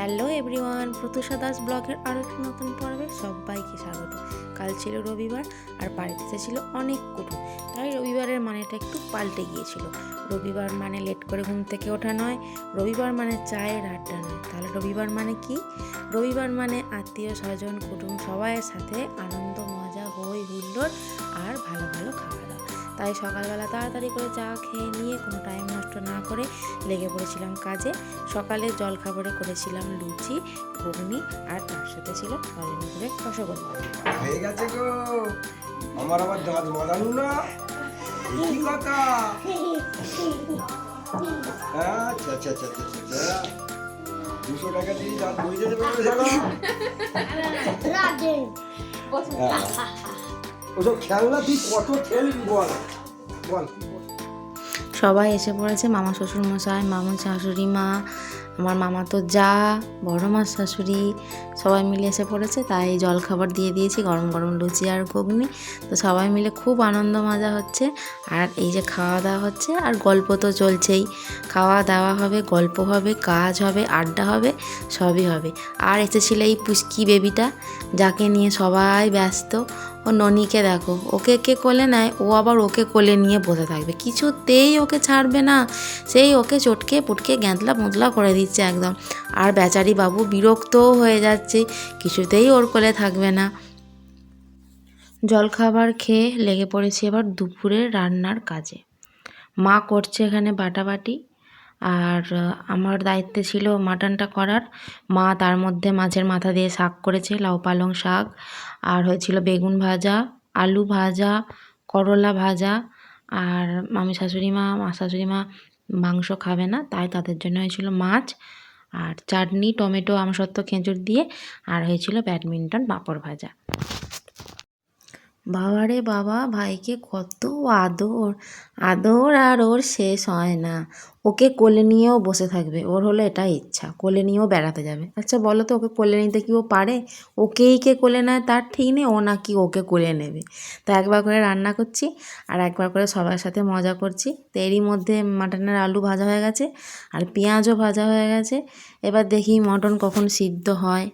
Hello everyone, প্রতুষা Das ব্লগের আরও একটি নতুন পর্বে সবাইকে স্বাগত। কাল ছিল রবিবার আর বাড়িতে ছিল অনেক কুটুম, তাই রবিবারের মানেটা একটু পাল্টে গিয়েছিল। রবিবার মানে লেট করে ঘুম থেকে ওঠা নয়, রবিবার মানে চায়ের আড্ডা নয়। তাহলে রবিবার মানে কি? রবিবার মানে আত্মীয় স্বজন, কুটুম সবাইয়ের সাথে আনন্দ, মজা হই হুল্লোড় আর ভালো ভালো তাই সকালবেলা তাড়াতাড়ি করে চা খেয়ে নিয়ে কোনো টাইম নষ্ট না করে লেগে পড়েছিলাম কাজে। সকালে জলখাবারে করেছিলাম লুচি ঘুগনি আর তার সাথে ছিল অরেঞ্জ করে রসগোল্লা। হয়ে গেছে গো। আমার আবার দাঁত বাঁধানো না। কি কথা? আচ্ছা আচ্ছা আচ্ছা আচ্ছা আচ্ছা। দুশো টাকা দিয়ে দাঁত বই যেতে পারবে ওসব খেলনা তুই কত খেলবি বল। বল সবাই এসে পড়েছে, মামা শ্বশুর মশাই, মামা শাশুড়ি মা, আমার মামা তো যা, বড় মা শাশুড়ি, সবাই মিলে এসে পড়েছে, তাই জল খাবার দিয়ে দিয়েছি, গরম গরম লুচি আর ঘুগনি। তো সবাই মিলে খুব আনন্দ মজা হচ্ছে, আর এই যে খাওয়া দাওয়া হচ্ছে, আর গল্প তো চলছেই। খাওয়া দাওয়া হবে, গল্প হবে, কাজ হবে, আড্ডা হবে, সবই হবে। আর এসেছিল এই পুষ্কি বেবিটা যাকে নিয়ে সবাই ব্যস্ত ও ননিকে দেখো, ওকে কে কোলে নেয়? ও আবার ওকে কোলে নিয়ে বসে থাকবে। কিছুতেই ওকে ছাড়বে না। সেই ওকে চটকে পুটকে গ্যাঁতলা মুতলা করে দিচ্ছে একদম। আর বেচারি বাবু বিরক্তও হয়ে যাচ্ছে। কিছুতেই ওর কোলে থাকবে না। জলখাবার খেয়ে লেগে পড়েছি এবার দুপুরের রান্নার কাজে। মা করছে এখানে বাটাবাটি। আর আমার দায়িত্বে ছিল মাটনটা করার। মা তার মধ্যে মাছের মাথা দিয়ে শাক করেছে, লাউ পালং শাক। আর হয়েছিল বেগুন ভাজা, আলু ভাজা, করলা ভাজা। আর মামি শাশুড়ি মা মা শাশুড়ি মা মাংস খাবে না, তাই তাদের জন্য হয়েছিল মাছ। আর চাটনি, টমেটো, আমসত্ত্ব খেঁচুর দিয়ে। আর হয়েছিল ব্যাডমিন্টন, পাঁপড় ভাজা। বাবারে বাবা, ভাইকে কত আদর। আদর আর ওর শেষ হয় না। ওকে কোলে নিয়েও বসে থাকবে, ওর হলো এটা ইচ্ছা, কোলে নিয়েও বেড়াতে যাবে। আচ্ছা বলো তো, ওকে কোলে নিতে কি ও পারে? ওকেই কে কোলে নেয়? তার ঠিক নেই, ও নাকি ওকে কোলে নেবে। তো একবার করে রান্না করছি, আর একবার করে সবার সাথে মজা করছি। তো এরই মধ্যে মাটনের আলু ভাজা হয়ে গেছে, আর পেঁয়াজও ভাজা হয়ে গেছে। এবার দেখি মটন কখন সিদ্ধ হয়।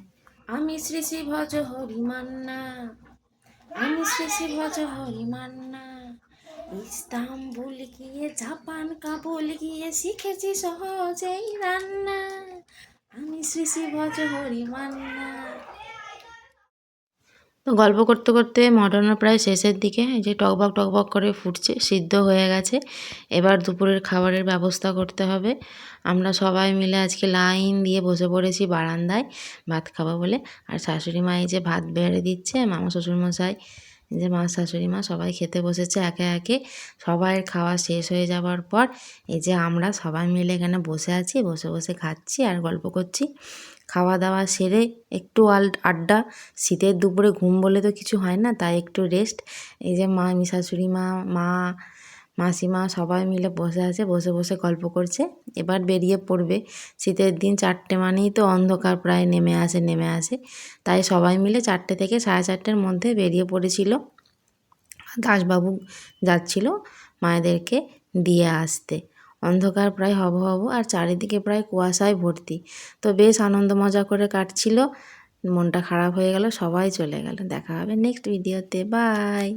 আমি শ্রী শ্রী ভজ হরিমান্না। শ্রী শ্রী ভজ হরিমান্না। ইস্তাম্বুল গিয়ে জাপান, কাবুল গিয়ে শিখেছি সহজেই রান্না। আমি শ্রী শ্রী ভজ হরিমান্না। তো গল্প করতে করতে মটনের প্রায় শেষের দিকে যে টকবক টকবক করে ফুটছে, সিদ্ধ হয়ে গেছে। এবার দুপুরের খাবারের ব্যবস্থা করতে হবে। আমরা সবাই মিলে আজকে লাইন দিয়ে বসে পড়েছি বারান্দায়, ভাত খাব বলে। আর শাশুড়ি মা এই যে ভাত বেড়ে দিচ্ছে, মামা, শ্বশুরমশাই যে মা শাশুড়ি মা সবাই খেতে বসেছে একে একে সবাই খাওয়া শেষ হয়ে যাওয়ার পর এই যে আমরা সবাই মিলে এখানে বসে আছি, বসে বসে খাচ্ছি আর গল্প করছি। খাওয়া দাওয়া সেরে একটু আড্ডা, শীতের দুপুরে ঘুম বলে তো কিছু হয় না, তাই একটু রেস্ট এই যে মা মি শাশুড়ি মা মা মাসিমা সবাই মিলে বসে আছে, বসে বসে গল্প করছে। এবার বেরিয়ে পড়বে। শীতের দিন চারটে মানেই তো অন্ধকার, প্রায় নেমে আসে নেমে আসে। তাই সবাই মিলে চারটে থেকে সাড়ে চারটের মধ্যে বেরিয়ে পড়েছিল। দাসবাবু যাচ্ছিল মায়েদেরকে দিয়ে আসতে। অন্ধকার প্রায় হব হব আর চারিদিকে প্রায় কুয়াশায় ভর্তি। তো বেশ আনন্দ মজা করে কাটছিল। মনটা খারাপ হয়ে গেল, সবাই চলে গেল। দেখা হবে নেক্সট ভিডিওতে। বাই!